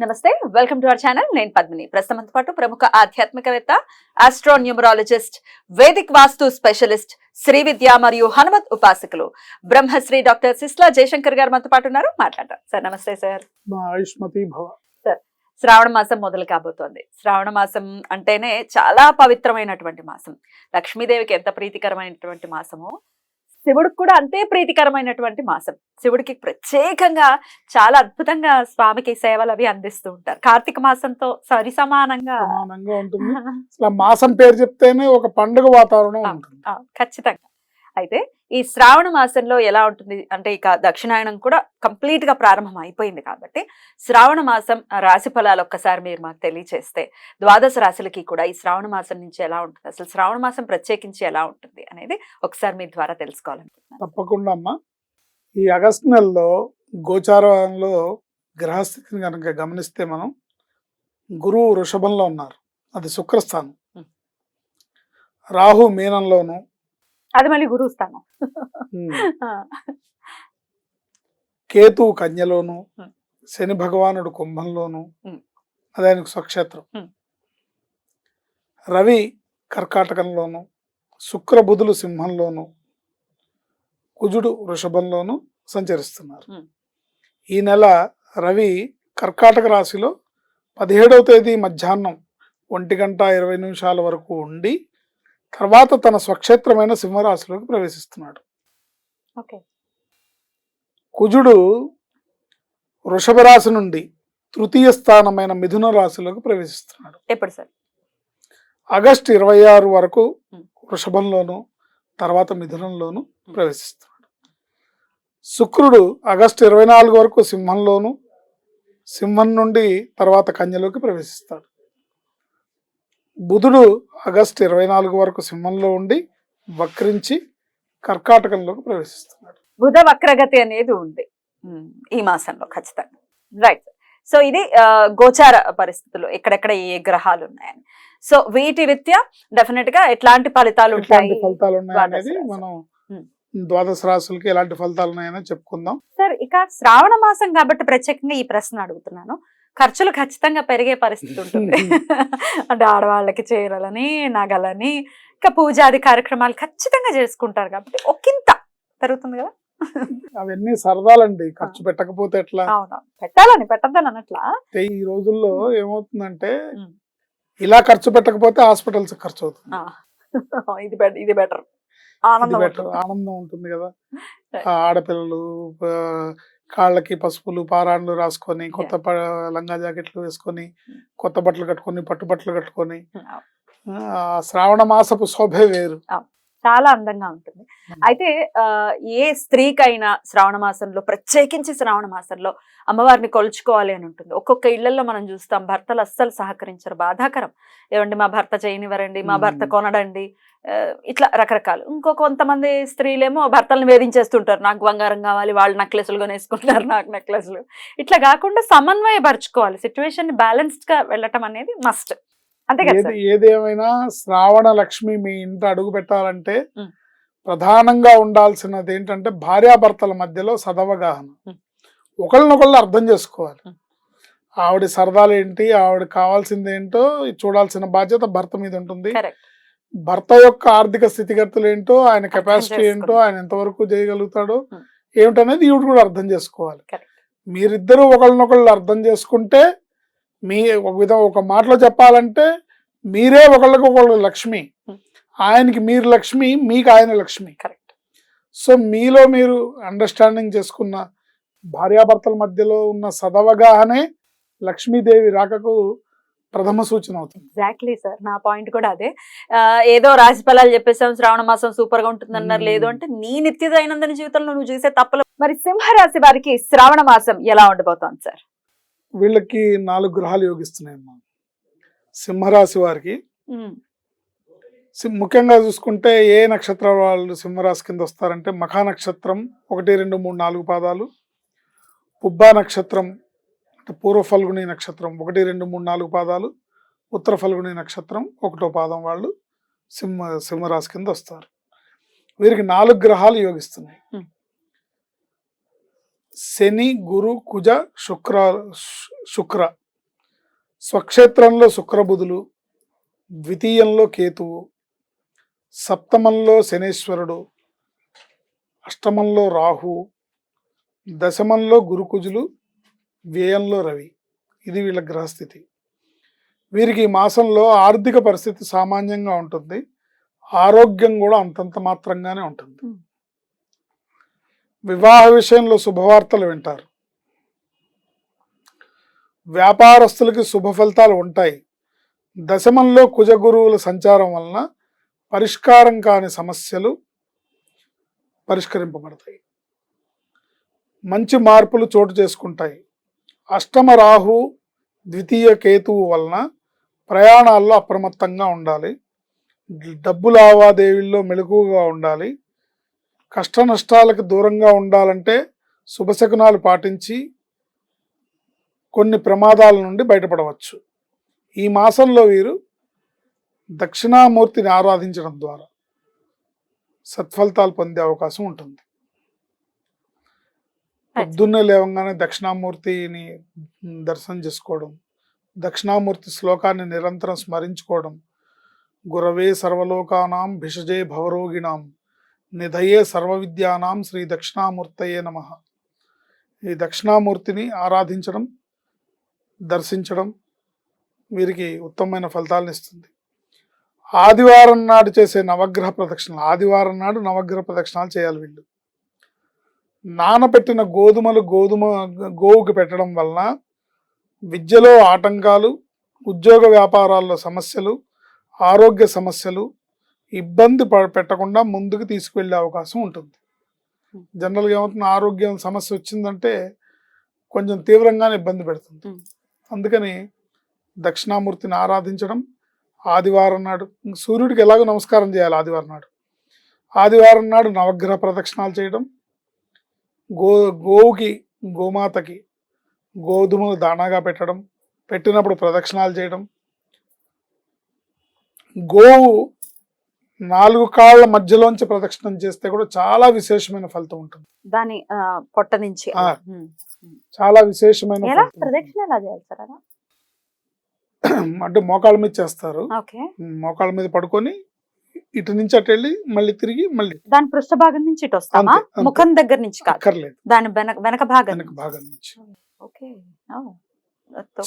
నమస్తే welcome to our channel. నేను పద్మిని. ప్రస్తుతంతో పాటు ప్రముఖ ఆధ్యాత్మికవేత్త astro numerologist vedic vastu specialist Shri Vidya మరియు హనుమత్ ఉపాసకులు బ్రహ్మశ్రీ డాక్టర్ సిస్లా జయశంకర్ గారు మనతో పాటు ఉన్నారు. మాట్లాడతాం సార్ నమస్తే సార్. భవ. శ్రావణ మాసం మొదలు కాబోతోంది. శ్రావణ మాసం అంటేనే చాలా పవిత్రమైనటువంటి మాసం. లక్ష్మీదేవికి ఎంత ప్రీతికరమైనటువంటి మాసమో శివుడికి కూడా అంతే ప్రీతికరమైనటువంటి మాసం. శివుడికి ప్రత్యేకంగా చాలా అద్భుతంగా స్వామికి సేవలు అవి అందిస్తూ ఉంటారు. కార్తీక మాసంతో సరి సమానంగా సమానంగా ఉంటుంది. మాసం పేరు చెప్తేనే ఒక పండుగ వాతావరణం. ఉంటుంది. ఖచ్చితంగా. అయితే ఈ శ్రావణ మాసంలో ఎలా ఉంటుంది? అంటే ఇక దక్షిణాయనం కూడా కంప్లీట్గా ప్రారంభం అయిపోయింది కాబట్టి శ్రావణ మాసం రాశి ఫలాలు ఒక్కసారి మీరు మాకు తెలియచేస్తే ద్వాదశ రాశులకి కూడా ఈ శ్రావణ మాసం నుంచి ఎలా ఉంటుంది? అసలు శ్రావణ మాసం ప్రత్యేకించి ఎలా ఉంటుంది అనేది ఒకసారి మీ ద్వారా తెలుసుకోవాలనుకుంటున్నాను. తప్పకుండా అమ్మా. ఈ ఆగస్టు నెలలో గోచారంలో గ్రహస్థితిని కనుక గమనిస్తే మనం గురువు వృషభంలో ఉన్నారు. అది శుక్రస్థానం. రాహు మీనంలోను అది మళ్ళీ గురువు స్థానం ఉమ్, ఆ, కేతు కన్యలోను. శని భగవానుడు కుంభంలోను. అది ఆయనకు స్వక్షేత్రం. రవి కర్కాటకంలోను శుక్ర బుధులు సింహంలోను కుజుడు వృషభంలోను సంచరిస్తున్నారు. ఈ నెల రవి కర్కాటక రాశిలో పదిహేడవ తేదీ మధ్యాహ్నం ఒంటి గంట ఇరవై నిమిషాల వరకు ఉండి తర్వాత తన స్వక్షేత్రమైన సింహరాశిలోకి ప్రవేశిస్తున్నాడు. కుజుడు వృషభ రాశి నుండి తృతీయ స్థానమైన మిథున రాశిలోకి ప్రవేశిస్తున్నాడు. ఎప్పుడు సార్? ఆగస్టు ఇరవై ఆరు వరకు. వృషభంలోను తర్వాత మిథునంలోను ప్రవేశిస్తున్నాడు. శుక్రుడు ఆగస్టు ఇరవై నాలుగు వరకు సింహంలోను సింహం నుండి తర్వాత కన్యలోకి ప్రవేశిస్తాడు. బుధుడు ఆగస్టు ఇరవై నాలుగు వరకు సింహంలో ఉండి వక్రించి కర్కాటకంలోకి ప్రవేశిస్తున్నాడు. బుధ వక్రగతి అనేది ఉంది. ఈ మాసంలో ఖచ్చితంగా. రైట్ సో ఇది గోచార పరిస్థితులు. ఎక్కడెక్కడ ఏ గ్రహాలు ఉన్నాయని. సో వీటి రీత్యా డెఫినెట్గా ఎట్లాంటి ఫలితాలు ఉంటాయి? ఫలితాలు ఉన్నాయనేది. మనం. ద్వాదశ రాశులకి ఎలాంటి ఫలితాలు ఉన్నాయని చెప్పుకుందాం. సార్ ఇక శ్రావణ మాసం కాబట్టి ప్రత్యేకంగా ఈ ప్రశ్న అడుగుతున్నాను. ఖర్చులు ఖచ్చితంగా పెరిగే పరిస్థితి ఉంటుంది. అంటే ఆడవాళ్ళకి చీరలని నగలని ఇంకా పూజాది కార్యక్రమాలు ఖచ్చితంగా చేసుకుంటారు కాబట్టి ఒకంత పెరుగుతుంది కదా. అవన్నీ సరదాలండి. ఖర్చు పెట్టకపోతే ఎట్లా? అవును. పెట్టాలని పెట్టద్దని అన్నట్లా ఈ రోజుల్లో ఏమవుతుందంటే. ఇలా ఖర్చు పెట్టకపోతే హాస్పిటల్స్ ఖర్చు అవుతుంది ఇది బెటర్ ఇది బెటర్. ఇది ఆనందం ఉంటుంది. కదా. ఆడపిల్లలు కాళ్ళకి పసుపులు పారాన్లు రాసుకొని కొత్త లంగా జాకెట్లు వేసుకొని కొత్త బట్టలు కట్టుకొని పట్టు బట్టలు కట్టుకొని శ్రావణ మాసపు శోభే వేరు. చాలా అందంగా ఉంటుంది. అయితే ఏ స్త్రీకైనా శ్రావణ మాసంలో ప్రత్యేకించి శ్రావణ మాసంలో అమ్మవారిని కొలుచుకోవాలి అని ఉంటుంది. ఒక్కొక్క ఇళ్ళలో మనం చూస్తాం భర్తలు అస్సలు సహకరించరు బాధాకరం. ఏమండి మా భర్త చేయనివ్వరండి మా భర్త. కొనడండి ఇట్లా రకరకాలు. ఇంకో కొంతమంది స్త్రీలేమో భర్తలను వేధించేస్తుంటారు. నాకు బంగారం కావాలి వాళ్ళు నెక్లెస్లు కొనేసుకుంటారు నాకు నెక్లెస్లు. ఇట్లా కాకుండా సమన్వయపరచుకోవాలి. సిచ్యువేషన్ బ్యాలెన్స్డ్గా వెళ్ళటం అనేది మస్ట్. ఏది? ఏదేమైనా శ్రావణ లక్ష్మి మీ ఇంట అడుగు పెట్టాలంటే. ప్రధానంగా ఉండాల్సినది ఏంటంటే భార్యాభర్తల మధ్యలో సదవగాహన. ఒకళ్ళనొకళ్ళు అర్థం చేసుకోవాలి. ఆవిడ సరదాలు ఏంటి ఆవిడ కావాల్సింది ఏంటో చూడాల్సిన బాధ్యత భర్త మీద ఉంటుంది. భర్త యొక్క ఆర్థిక స్థితిగతులు ఏంటో ఆయన కెపాసిటీ ఏంటో. ఆయన ఎంతవరకు చేయగలుగుతాడో. ఏమిటనేది ఈవిడ కూడా అర్థం చేసుకోవాలి. మీరిద్దరూ ఒకళ్ళనొకళ్ళు అర్థం చేసుకుంటే మీ ఒక విధం ఒక మాటలో చెప్పాలంటే మీరే ఒకళ్ళకి ఒకళ్ళు లక్ష్మి. ఆయనకి మీరు లక్ష్మి మీకు ఆయన లక్ష్మి. కరెక్ట్. సో మీలో మీరు అండర్స్టాండింగ్ చేసుకున్న భార్యాభర్తల మధ్యలో ఉన్న సదవగానే లక్ష్మీదేవి రాకకు ప్రథమ సూచన అవుతుంది. ఎగ్జాక్ట్లీ సార్ నా పాయింట్ కూడా అదే. ఏదో రాశి ఫలాలు చెప్పేసాం శ్రావణ మాసం సూపర్గా ఉంటుంది అన్నారు. లేదు అంటే నీ నిత్య దైనందిన జీవితంలో నువ్వు చేసే తప్పులు. మరి సింహరాశి వారికి శ్రావణ మాసం ఎలా ఉండబోతోంది సార్ వీళ్ళకి నాలుగు గ్రహాలు యోగిస్తున్నాయమ్మా. సింహరాశి వారికి. ముఖ్యంగా చూసుకుంటే ఏ నక్షత్రాల వాళ్ళు సింహరాశి కింద వస్తారంటే మఖా నక్షత్రం ఒకటి రెండు మూడు నాలుగు పాదాలు. పుబ్బా నక్షత్రం అంటే పూర్వ ఫల్గుని నక్షత్రం ఒకటి రెండు మూడు నాలుగు పాదాలు. ఉత్తర ఫల్గుని నక్షత్రం ఒకటో పాదం వాళ్ళు సింహ సింహరాశి కింద వస్తారు. వీరికి నాలుగు గ్రహాలు యోగిస్తున్నాయి. శని గురు కుజ శుక్ర శు- శుక్ర. స్వక్షేత్రంలో శుక్రబుధులు ద్వితీయంలో కేతువు సప్తమంలో శనేశ్వరుడు అష్టమంలో రాహు దశమంలో గురుకుజులు వ్యయంలో రవి. ఇది వీళ్ళ గ్రహస్థితి. వీరికి ఈ మాసంలో ఆర్థిక పరిస్థితి సామాన్యంగా ఉంటుంది. ఆరోగ్యం కూడా అంతంత మాత్రంగానే ఉంటుంది. వివాహ విషయంలో శుభవార్తలు వింటారు. వ్యాపారస్తులకి శుభ ఫలితాలు ఉంటాయి. దశమంలో కుజగురువుల సంచారం వలన పరిష్కారం కాని సమస్యలు పరిష్కరింపబడతాయి. మంచి మార్పులు చోటు చేసుకుంటాయి. అష్టమ రాహు ద్వితీయ కేతువు వలన ప్రయాణాల్లో అప్రమత్తంగా ఉండాలి. డబ్బు లావాదేవీల్లో మెలకువగా ఉండాలి. కష్ట నష్టాలకు దూరంగా ఉండాలంటే శుభశకునాలు పాటించి కొన్ని ప్రమాదాల నుండి బయటపడవచ్చు. ఈ మాసంలో వీరు దక్షిణామూర్తిని ఆరాధించడం ద్వారా సత్ఫలితాలు పొందే అవకాశం ఉంటుంది. పొద్దున్నే లేవగానే దక్షిణామూర్తిని దర్శనం చేసుకోవడం దక్షిణామూర్తి శ్లోకాన్ని నిరంతరం స్మరించుకోవడం గురవే సర్వలోకానాం భిషజే భవరోగిణాం నిధయే సర్వ విద్యానాం శ్రీ దక్షిణామూర్తయే నమ. ఈ దక్షిణామూర్తిని ఆరాధించడం దర్శించడం వీరికి ఉత్తమమైన ఫలితాలను ఇస్తుంది. ఆదివారం నాడు చేసే నవగ్రహ ప్రదక్షిణలు ఆదివారం నాడు నవగ్రహ ప్రదక్షిణాలు చేయాలి వీళ్ళు. నానబెట్టిన గోధుమలు గోధుమ గోవుకి పెట్టడం వలన విద్యలో ఆటంకాలు ఉద్యోగ వ్యాపారాల్లో సమస్యలు ఆరోగ్య సమస్యలు ఇబ్బంది ప- పెట్టకుండా ముందుకు తీసుకువెళ్ళే అవకాశం ఉంటుంది. జనరల్గా ఏమవుతుంది? ఆరోగ్యం సమస్య వచ్చిందంటే కొంచెం తీవ్రంగానే ఇబ్బంది పెడుతుంది. అందుకని దక్షిణామూర్తిని ఆరాధించడం ఆదివారం నాడు సూర్యుడికి ఎలాగో నమస్కారం చేయాలి ఆదివారం నాడు. ఆదివారం నాడు నవగ్రహ ప్రదక్షిణాలు చేయడం గో గోవుకి గోమాతకి గోధుమలు దానాగా పెట్టడం పెట్టినప్పుడు ప్రదక్షిణాలు చేయడం గోవు నాలుగు కాళ్ళ మధ్యలోంచి ప్రదక్షిణం చేస్తే కూడా చాలా విశేషమైన ఫలితం ఉంటుంది. దాని పొట్ట నుంచి. చాలా విశేషమైన అంటే మోకాళ్ళ మీద చేస్తారు. మోకాళ్ళ మీద పడుకొని ఇటు నుంచి అటు వెళ్ళి మళ్ళీ తిరిగి మళ్ళీ దాని పృష్ఠ భాగం నుంచి ఇటు వస్తామా. ముఖం దగ్గర నుంచి అక్కర్లేదు. దాని వెనక వెనక భాగం వెనక భాగం నుంచి. ఓకే.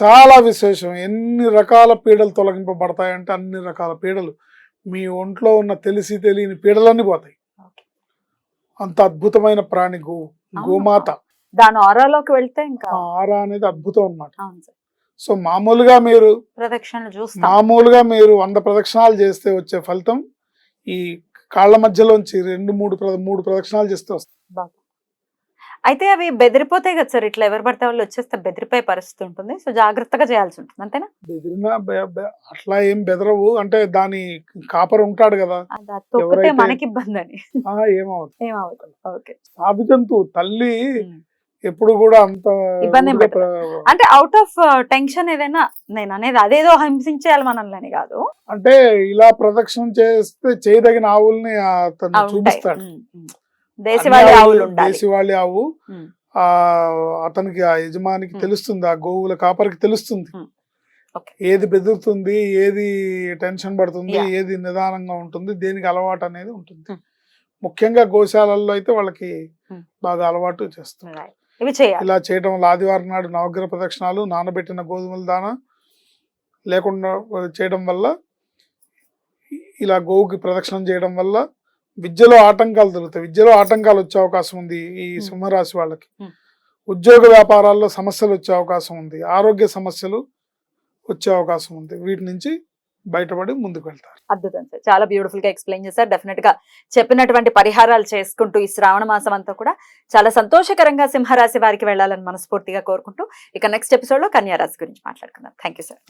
చాలా విశేషం. ఎన్ని రకాల పీడలు తొలగింపబడతాయంటే అన్ని రకాల పీడలు. మీ ఒంట్లో ఉన్న తెలిసి తెలియని పీడలన్నీ పోతాయి. అంత అద్భుతమైన ప్రాణి గో గోమాత. దాని ఆరాలోకి వెళ్తే ఇంకా ఆరా అనేది అద్భుతం సార్. సో మామూలుగా మీరు ప్రదక్షిణలు మామూలుగా మీరు వంద ప్రదక్షిణాలు చేస్తే వచ్చే ఫలితం ఈ కాళ్ళ మధ్యలోంచి రెండు మూడు మూడు ప్రదక్షిణాలు చేస్తే వస్తుంది అయితే అవి బెదిరిపోతాయి కదా సార్. ఇట్లా ఎవరు పడితే వాళ్ళు వచ్చేస్తే బెదిరిపోయే పరిస్థితి ఉంటుంది. సో జాగ్రత్తగా చేయాల్సి ఉంటుంది. అంతేనా? బెదిరినా అట్లా ఏం బెదరవు. అంటే దాని కాపర్ ఉంటాడు కదా. తొక్కితే మనకి ఇబ్బంది అని ఏమవుతుంది? ఏమవుతుంది? ఓకే. సాధు జంతువు తల్లి. ఎప్పుడు కూడా అంత ఇబ్బంది అంటే అవుట్ ఆఫ్ టెన్షన్ ఏదైనా నేను అనేది అదేదో హింసించేయాలి మనల్ని కాదు. అంటే ఇలా ప్రదక్షిణ చేస్తే చేయదగిన ఆవుల్ని చూపిస్తాడు. దేశవాళీ ఆవులు దేశవాళీ ఆవు. ఆ అతనికి ఆ యజమానికి. తెలుస్తుంది ఆ గోవుల కాపరికి తెలుస్తుంది. ఏది బెదురుతుంది ఏది టెన్షన్ పడుతుంది. ఏది నిదానంగా ఉంటుంది దేనికి అలవాటు అనేది ఉంటుంది. ముఖ్యంగా గోశాలల్లో అయితే వాళ్ళకి. బాగా అలవాటు చేయాలి ఇలా చేయడం వల్ల ఆదివారం నాడు నవగ్రహ ప్రదక్షిణాలు నానబెట్టిన గోధుమల దాన లేకుండా చేయడం వల్ల ఇలా గోవుకి ప్రదక్షిణం చేయడం వల్ల విద్యలో ఆటంకాలు దొరుకుతాయి విద్యలో ఆటంకాలు వచ్చే అవకాశం ఉంది ఈ Hmm. సింహరాశి వాళ్ళకి. Hmm. ఉద్యోగ వ్యాపారాల్లో సమస్యలు వచ్చే అవకాశం ఉంది. ఆరోగ్య సమస్యలు వచ్చే అవకాశం ఉంది. వీటి నుంచి బయటపడి ముందుకు వెళ్తారు అద్భుతం సార్. చాలా బ్యూటిఫుల్గా ఎక్స్ప్లెయిన్ చేశారు. డెఫినెట్గా చెప్పినటువంటి పరిహారాలు చేసుకుంటూ ఈ శ్రావణ మాసం అంతా కూడా చాలా సంతోషకరంగా సింహరాశి వారికి వెళ్ళాలని మనస్ఫూర్తిగా కోరుకుంటూ ఇక నెక్స్ట్ ఎపిసోడ్లో కన్యా రాశి గురించి మాట్లాడుకుందాం. Thank you sir.